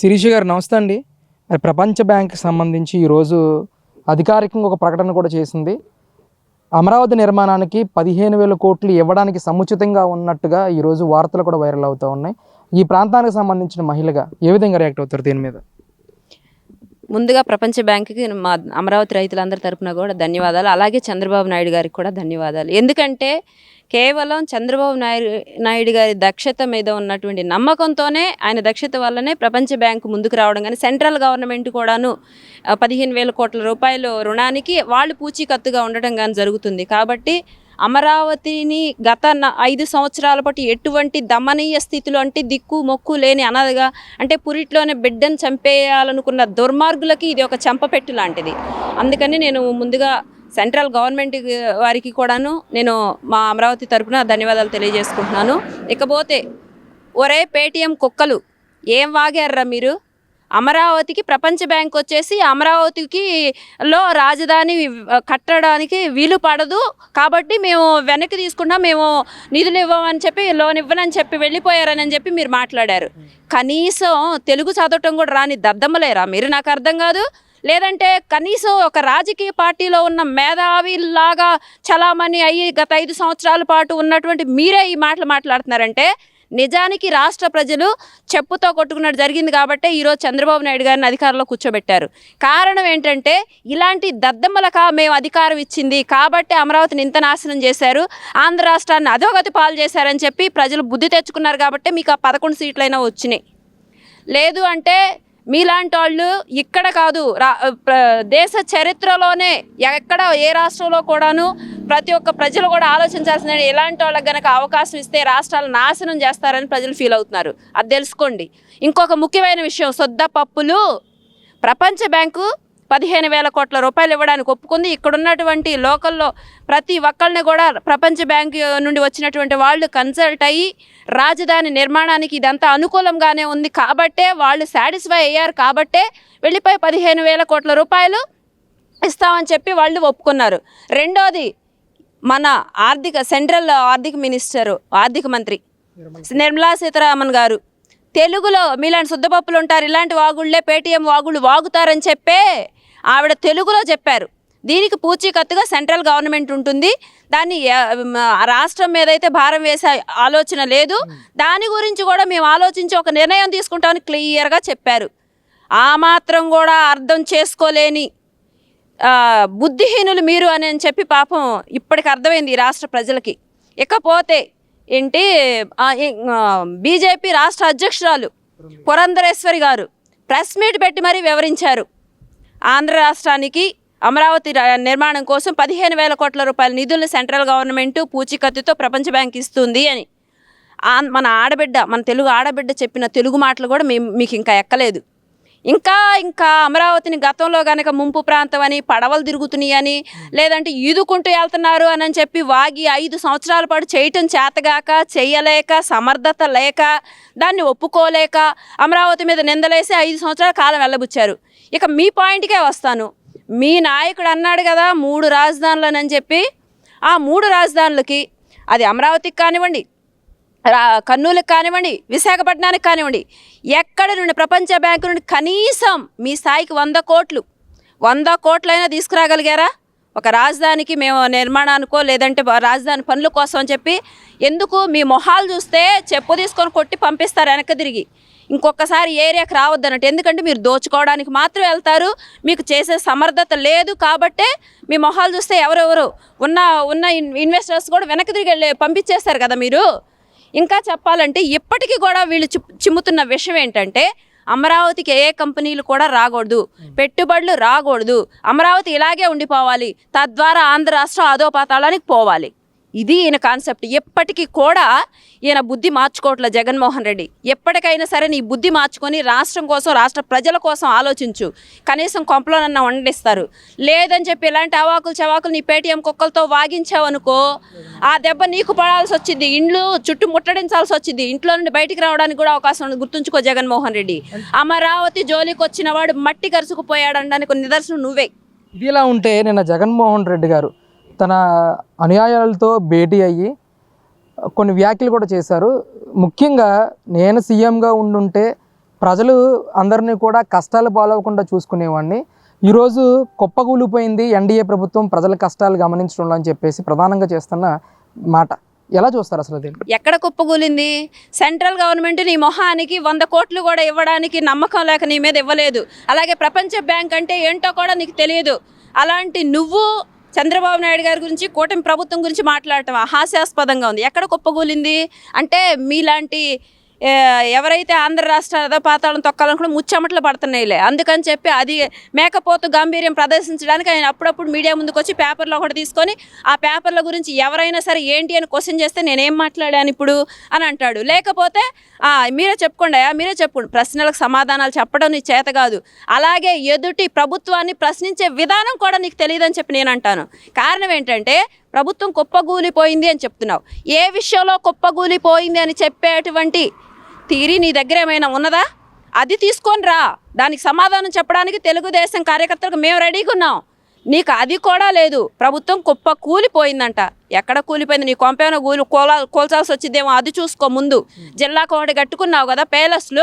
శిరీష గారు నమస్తే అండి. మరి ప్రపంచ బ్యాంక్ సంబంధించి ఈరోజు అధికారికంగా ఒక ప్రకటన కూడా చేసింది. అమరావతి నిర్మాణానికి పదిహేను వేల కోట్లు ఇవ్వడానికి సముచితంగా ఉన్నట్టుగా ఈరోజు వార్తలు కూడా వైరల్ అవుతూ ఉన్నాయి. ఈ ప్రాంతానికి సంబంధించిన మహిళగా ఏ విధంగా రియాక్ట్ అవుతారు దీని మీద? ముందుగా ప్రపంచ బ్యాంకుకి మా అమరావతి రైతులందరి తరపున కూడా ధన్యవాదాలు. అలాగే చంద్రబాబు నాయుడు గారికి కూడా ధన్యవాదాలు. ఎందుకంటే కేవలం చంద్రబాబు నాయుడు నాయుడు గారి దక్షత మీద ఉన్నటువంటి నమ్మకంతోనే ఆయన దక్షత వల్లనే ప్రపంచ బ్యాంకు ముందుకు రావడం కానీ సెంట్రల్ గవర్నమెంట్ కూడాను పదిహేను వేల కోట్ల రూపాయలు రుణానికి వాళ్ళు పూచీకత్తుగా ఉండటం కానీ జరుగుతుంది. కాబట్టి అమరావతిని గత ఐదు సంవత్సరాల పాటు ఎటువంటి దమనీయ స్థితిలో అంటే దిక్కు మొక్కు లేని అనాథగా అంటే పురిట్లోనే బిడ్డను చంపేయాలనుకున్న దుర్మార్గులకి ఇది ఒక చెంపపెట్టు లాంటిది. అందుకని నేను ముందుగా సెంట్రల్ గవర్నమెంట్ వారికి కూడాను నేను మా అమరావతి తరపున ధన్యవాదాలు తెలియజేసుకుంటున్నాను. ఇకపోతే ఒరే పేటీఎం కుక్కలు ఏం వాగారా మీరు? అమరావతికి ప్రపంచ బ్యాంక్ వచ్చేసి అమరావతికి లో రాజధాని కట్టడానికి వీలు పడదు. కాబట్టి మేము వెనక్కి తీసుకుంటాం మేము నిధులు ఇవ్వమని చెప్పి లోన్ ఇవ్వనని చెప్పి వెళ్ళిపోయారని చెప్పి మీరు మాట్లాడారు. కనీసం తెలుగు చదవటం కూడా రాని దద్దమ్మలేరా మీరు? నాకు అర్థం కాదు. లేదంటే కనీసం ఒక రాజకీయ పార్టీలో ఉన్న మేధావిలాగా చలామణి అయ్యి గత ఐదు సంవత్సరాల పాటు ఉన్నటువంటి మీరే ఈ మాటలు మాట్లాడుతున్నారంటే నిజానికి రాష్ట్ర ప్రజలు చెప్పుతో కొట్టుకున్నట్టు జరిగింది కాబట్టి ఈరోజు చంద్రబాబు నాయుడు గారిని అధికారంలో కూర్చోబెట్టారు. కారణం ఏంటంటే ఇలాంటి దద్దమ్మలక మేము అధికారం ఇచ్చింది కాబట్టి అమరావతిని ఇంత నాశనం చేశారు. ఆంధ్ర రాష్ట్రాన్ని అధోగతి పాలు చేశారని చెప్పి ప్రజలు బుద్ధి తెచ్చుకున్నారు కాబట్టి మీకు ఆ పదకొండు సీట్లైనా వచ్చినాయి. లేదు అంటే మీలాంటి వాళ్ళు ఇక్కడ కాదు రా దేశ చరిత్రలోనే ఎక్కడ ఏ రాష్ట్రంలో కూడాను ప్రతి ఒక్క ప్రజలు కూడా ఆలోచించాల్సిన ఇలాంటి వాళ్ళకి గనక అవకాశం ఇస్తే రాష్ట్రాలు నాశనం చేస్తారని ప్రజలు ఫీల్ అవుతున్నారు. అది తెలుసుకోండి. ఇంకొక ముఖ్యమైన విషయం సొద్ద పప్పులు ప్రపంచ బ్యాంకు పదిహేను వేల కోట్ల రూపాయలు ఇవ్వడానికి ఒప్పుకుంది. ఇక్కడ ఉన్నటువంటి లోకల్లో ప్రతి ఒక్కరిని కూడా ప్రపంచ బ్యాంక్ నుండి వచ్చినటువంటి వాళ్ళు కన్సల్ట్ అయ్యి రాజధాని నిర్మాణానికి ఇదంతా అనుకూలంగానే ఉంది. కాబట్టే వాళ్ళు సాటిస్ఫై అయ్యారు. కాబట్టే వెళ్ళిపోయి పదిహేను వేల కోట్ల రూపాయలు ఇస్తామని చెప్పి వాళ్ళు ఒప్పుకున్నారు. రెండోది మన ఆర్థిక సెంట్రల్ ఆర్థిక మినిస్టరు ఆర్థిక మంత్రి నిర్మలా సీతారామన్ గారు తెలుగులో మీలాంటి శుద్ధపప్పులు ఉంటారు ఇలాంటి వాగుళ్ళే పేటీఎం వాగుళ్ళు వాగుతారని చెప్పే ఆవిడ తెలుగులో చెప్పారు. దీనికి పూచీకత్తుగా సెంట్రల్ గవర్నమెంట్ ఉంటుంది. దాన్ని రాష్ట్రం మీద అయితే భారం వేసే ఆలోచన లేదు. దాని గురించి కూడా మేము ఆలోచించి ఒక నిర్ణయం తీసుకుంటామని క్లియర్గా చెప్పారు. ఆ మాత్రం కూడా అర్థం చేసుకోలేని బుద్ధిహీనులు మీరు అని అని చెప్పి పాపం ఇప్పటికి అర్థమైంది ఈ రాష్ట్ర ప్రజలకి. ఇకపోతే ఏంటి బీజేపీ రాష్ట్ర అధ్యక్షురాలు పురంధరేశ్వరి గారు ప్రెస్ మీట్ పెట్టి మరీ వివరించారు. ఆంధ్ర రాష్ట్రానికి అమరావతి నిర్మాణం కోసం పదిహేను వేల కోట్ల రూపాయల నిధులు సెంట్రల్ గవర్నమెంట్ పూచీకత్తుతో ప్రపంచ బ్యాంక్ ఇస్తుంది అని. మన ఆడబిడ్డ మన తెలుగు ఆడబిడ్డ చెప్పిన తెలుగు మాటలు కూడా మేము మీకు ఇంకా ఎక్కలేదు. ఇంకా ఇంకా అమరావతిని గతంలో కనుక ముంపు ప్రాంతం అని పడవలు తిరుగుతున్నాయి అని లేదంటే ఈదుకుంటూ వెళ్తున్నారు అని అని చెప్పి వాగి ఐదు సంవత్సరాల పాటు చేయటం చేతగాక చేయలేక సమర్థత లేక దాన్ని ఒప్పుకోలేక అమరావతి మీద నిందలేసి ఐదు సంవత్సరాల కాలం వెళ్ళబుచ్చారు. ఇక మీ పాయింట్కే వస్తాను. మీ నాయకుడు అన్నాడు కదా మూడు రాజధానులని చెప్పి ఆ మూడు రాజధానులకి అది అమరావతికి కానివ్వండి రా కర్నూలుకి కానివ్వండి విశాఖపట్నానికి కానివ్వండి ఎక్కడ నుండి ప్రపంచ బ్యాంకు నుండి కనీసం మీ స్థాయికి వంద కోట్లు వంద కోట్లైనా తీసుకురాగలిగారా? ఒక రాజధానికి మేము నిర్మాణానికో లేదంటే రాజధాని పనుల కోసం అని చెప్పి ఎందుకు మీ మొహాలు చూస్తే చెప్పు తీసుకొని కొట్టి పంపిస్తారు వెనక్కి తిరిగి? ఇంకొకసారి ఏరియాకి రావద్దన్నట్టు ఎందుకంటే మీరు దోచుకోవడానికి మాత్రం వెళ్తారు మీకు చేసే సమర్థత లేదు కాబట్టే మీ మొహాలు చూస్తే ఎవరెవరు ఉన్న ఉన్న ఇన్వెస్టర్స్ కూడా వెనక్కి తిరిగి వెళ్ళి పంపించేస్తారు కదా మీరు? ఇంకా చెప్పాలంటే ఇప్పటికీ కూడా వీళ్ళు చిమ్ముతున్న విషయం ఏంటంటే అమరావతికి ఏ కంపెనీలు కూడా రాకూడదు. పెట్టుబడులు రాకూడదు. అమరావతి ఇలాగే ఉండిపోవాలి. తద్వారా ఆంధ్ర రాష్ట్రం అధోపాతాళానికి పోవాలి. ఇది ఈయన కాన్సెప్ట్. ఎప్పటికీ కూడా ఈయన బుద్ధి మార్చుకోవట్లే జగన్మోహన్ రెడ్డి. ఎప్పటికైనా సరే నీ బుద్ధి మార్చుకొని రాష్ట్రం కోసం రాష్ట్ర ప్రజల కోసం ఆలోచించు. కనీసం కొంపలోనన్నా వండిస్తారు. లేదని చెప్పి ఇలాంటి అవాకులు చవాకులు నీ పేటీఎం కుక్కలతో వాగించావనుకో ఆ దెబ్బ నీకు పడాల్సి వచ్చింది. ఇండ్లు చుట్టూ ముట్టడించాల్సి వచ్చింది. ఇంట్లో నుండి బయటికి రావడానికి కూడా అవకాశం ఉంది. గుర్తుంచుకో జగన్మోహన్ రెడ్డి. అమరావతి జోలికి వచ్చిన వాడు మట్టి కరుచుకుపోయాడు అనడానికి నిదర్శనం నువ్వే. ఇది ఇలా ఉంటే నిన్న జగన్మోహన్ రెడ్డి గారు తన అనుయాయాలతో భేటీ అయ్యి కొన్ని వ్యాఖ్యలు కూడా చేశారు. ముఖ్యంగా నేను సీఎంగా ఉండుంటే ప్రజలు అందరినీ కూడా కష్టాలు పాలవకుండా చూసుకునేవాడిని ఈరోజు కుప్పగూలిపోయింది ఎన్డీఏ ప్రభుత్వం ప్రజల కష్టాలు గమనించడంలో అని చెప్పేసి ప్రధానంగా చేస్తున్న మాట. ఎలా చూస్తారు అసలు దీన్ని? ఎక్కడ కుప్పగూలింది సెంట్రల్ గవర్నమెంట్ నీ మొహానికి వంద కోట్లు కూడా ఇవ్వడానికి నమ్మకం లేక నీ మీద ఇవ్వలేదు. అలాగే ప్రపంచ బ్యాంక్ అంటే ఏంటో కూడా నీకు తెలియదు. అలాంటి నువ్వు చంద్రబాబు నాయుడు గారి గురించి కూటమి ప్రభుత్వం గురించి మాట్లాడటం హాస్యాస్పదంగా ఉంది. ఎక్కడ కుప్పగూలింది? అంటే మీలాంటి ఎవరైతే ఆంధ్ర రాష్ట్ర పాతాళం తొక్కాలనుకున్న ముచ్చమట్లు పడుతున్నాయిలే. అందుకని చెప్పి అది మేకపోతు గాంభీర్యం ప్రదర్శించడానికి ఆయన అప్పుడప్పుడు మీడియా ముందుకు వచ్చి పేపర్లో ఒకటి తీసుకొని ఆ పేపర్ల గురించి ఎవరైనా సరే ఏంటి అని క్వశ్చన్ చేస్తే నేనేం మాట్లాడాను ఇప్పుడు అని అంటాడు. లేకపోతే మీరే చెప్పుకోండి అయ్యా మీరే చెప్పుకోండి. ప్రశ్నలకు సమాధానాలు చెప్పడం నీ చేత కాదు. అలాగే ఎదుటి ప్రభుత్వాన్ని ప్రశ్నించే విధానం కూడా నీకు తెలియదని చెప్పి నేను అంటాను. కారణం ఏంటంటే ప్రభుత్వం కుప్పగూలిపోయింది అని చెప్తున్నావు. ఏ విషయంలో కుప్పగూలిపోయింది అని చెప్పేటువంటి తీరి నీ దగ్గర ఏమైనా ఉన్నదా? అది తీసుకొని రా. దానికి సమాధానం చెప్పడానికి తెలుగుదేశం కార్యకర్తలకు మేము రెడీగా ఉన్నాం. నీకు అది కూడా లేదు. ప్రభుత్వం కుప్ప కూలిపోయిందంట. ఎక్కడ కూలిపోయింది? నీ కొంపేమైనా కూలి కోలా కోల్చాల్సి వచ్చిందేమో అది చూసుకో ముందు. జిల్లాకు ఒకటి కట్టుకున్నావు కదా ప్యాలెస్లో.